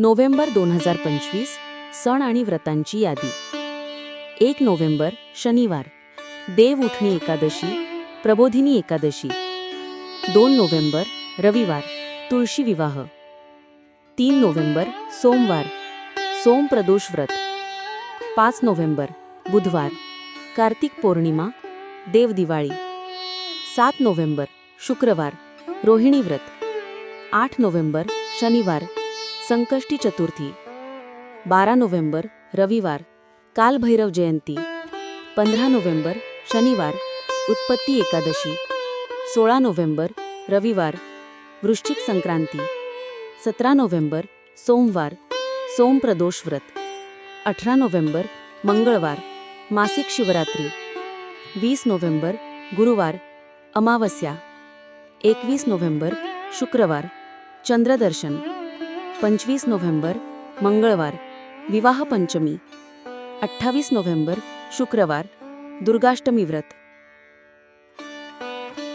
November दोन हजार पंचवीस सण आणि व्रतांची यादी. एक नोव्हेंबर शनिवार. देव उठणी एकादशी प्रबोधिनी एकादशी. दोन नोव्हेंबर रविवार तुळशी विवाह. तीन नोव्हेंबर सोमवार. सोम प्रदोष व्रत. पाच नोव्हेंबर बुधवार. कार्तिक पौर्णिमा देव दिवाळी. सात नोव्हेंबर शुक्रवार रोहिणी व्रत. आठ नोव्हेंबर शनिवार. संकष्टी चतुर्थी. बारा नोव्हेंबर, रविवार, कालभैरव जयंती. पंधरा नोव्हेंबर, शनिवार, उत्पत्ती एकादशी. सोळा नोव्हेंबर, रविवार, वृश्चिक संक्रांती. सतरा नोव्हेंबर, सोमवार सोमप्रदोष व्रत. अठरा नोव्हेंबर, मंगळवार, मासिक शिवरात्री. वीस नोव्हेंबर, गुरुवार, अमावस्या. एकवीस नोव्हेंबर, शुक्रवार, चंद्रदर्शन. पंचवीस नोव्हेंबर मंगळवार विवाह पंचमी अठ्ठावीस नोव्हेंबर शुक्रवार दुर्गाष्टमी व्रत.